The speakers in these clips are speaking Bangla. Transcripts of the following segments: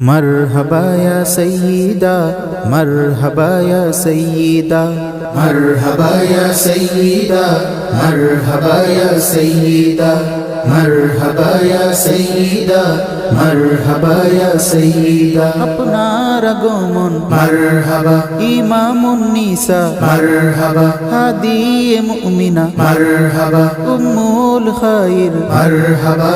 মরহবায়া সঈদা মরহবায়া সঈদা মরহবায়া সঈদা মরহবায়া সঈদা মরহবায়া সঈদা মরহবায়া সঈদা আপনার আগমন মরহবা। ইমামুন নিসা। মরহবা। হাদি মুমিনা। মরহবা। উম্মুল খাইর। মরহবা।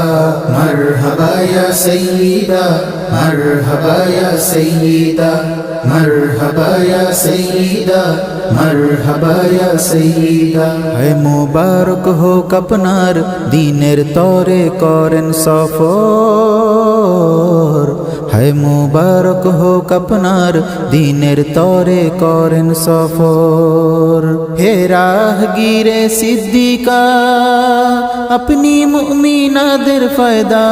মরহবায়া সঈদা مرحبا يا سيدا مرحبا يا سيدا مرحبا يا سيدا হে মুবারক হোক আপনার দিনের তরে করেন সফর হে মুবারক হোক আপনার দিনের তরে করেন সফর হে রাহ গিরে সিদ্দিকা আপনি মুমিনাদের ফায়দা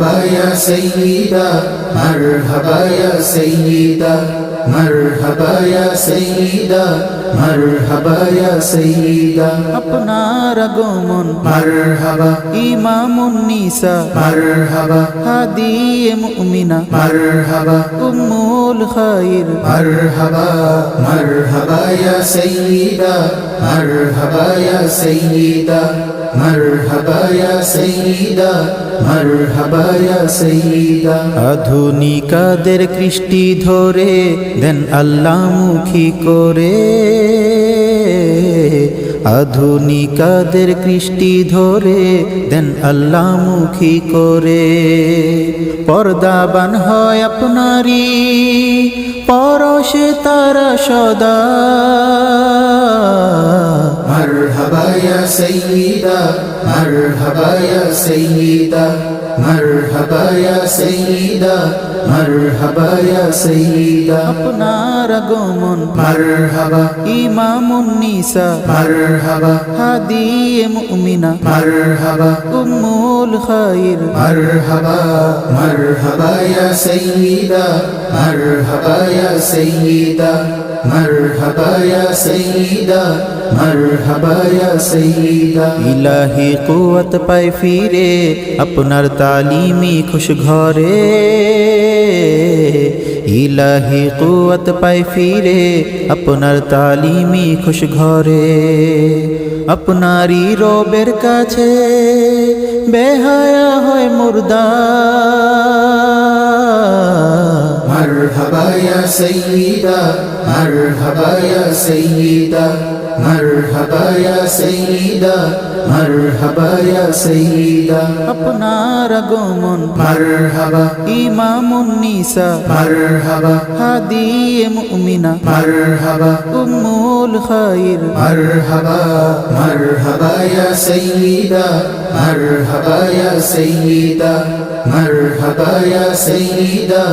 مرحبا يا سيدا مرحبا يا سيدا مرحبا يا سيدا مرحبا يا سيدا আপনার আগমন مرحبا ইমামুন নিসা مرحبا হাদি মুমিনা مرحبا উম্মুল খাইর مرحبا مرحبا يا سيدا مرحبا يا سيدا আধুনিকাদের কৃষ্টি ধরে দেন আল্লামুখী করে। আধুনিকাদের কৃষ্টি ধরে দেন আল্লামুখী করে। পর্দাবান হয় আপনারি পরশে তারা সদা। مرحبا يا سيدا مرحبا يا سيدا مرحبا يا سيدا مرحبا يا سيدا اپنا رغمون مرحبا امام النساء مرحبا هادي مؤمنة مرحبا ام الخير مرحبا مرحبا يا سيدا مرحبا يا سيدا مرحبا يا سيدا مرحبا يا سيدا ইলাহি কুয়াত পাই ফিরে আপনার তালিমি খুশ ঘরে ইলাহি কুয়াত পাই ফিরে আপনার তালিমি খুশ ঘরে আপনারই রবের কাছে বেহায়া হয় মুর্দা مرحبا يا سيدا مرحبا يا سيدا مرحبا يا سيدا مرحبا يا سيدا আপনার আগমন مرحبا ইমামুন নিসা مرحبا হাদি মুমিনা مرحبا উম্মুল খাইর مرحبا مرحبا يا سيدا مرحبا يا سيدا مرحبا يا سيدا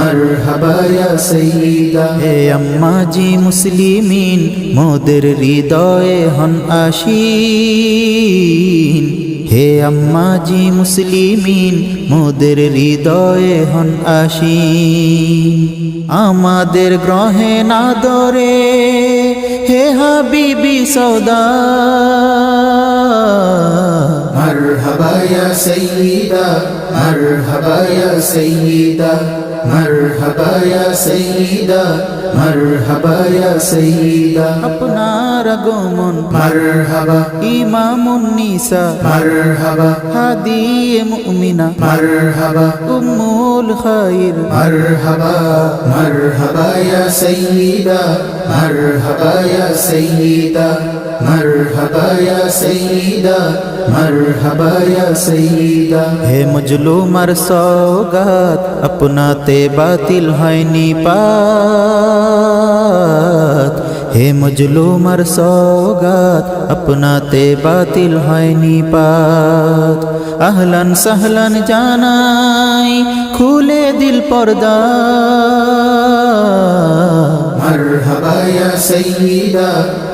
مرحبا يا سيدا হে মাঝি মুসলিমিন, মোদের হৃদয়ে হন আশিন। হে আম্মাজি মুসলিমিন, মোদের হৃদয়ে হন আসি আমাদের গ্রহে না দরে হে হাবিবি সদা। মারহাবা ইয়া সাইয়্যিদা মারহাবা ইয়া সাইয়্যিদা مرحبا یا سیدہ مرحبا یا سیدہ اپنا رگومن مرحبا امام النساء مرحبا هادی مؤمنہ مرحبا ام الخير مرحبا مرحبا یا سیدہ مرحبا یا سیدہ মারহাবা ইয়া সাইয়্যিদা, মারহাবা ইয়া সাইয়্যিদা। হে মজলুমার সওগাত আপনাতে বাতিল হয়নি পাত। হে মজলুমার সওগাত আপনাতে বাতিল হয়নি পাত। আহলন সাহলান জানাই, খুলে দিল পর্দা। مرحبا يا سيدا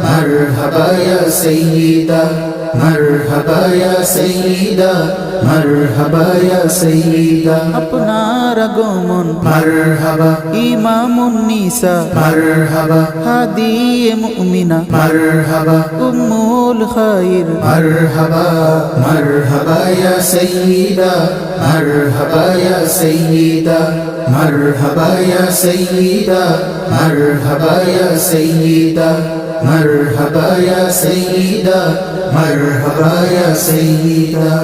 مرحبا يا سيدا مرحبا يا سيدة مرحبا يا سيدة আপনার আগমন مرحبا ইমামুন নিসা مرحبا হাদিয়ে মুমিনা مرحبا উম্মুল খাইর مرحبا مرحبا يا سيدة مرحبا يا سيدة مرحبا يا سيدة مرحبا يا سيدة مرحبا يا سيدة مرحبا يا سيدة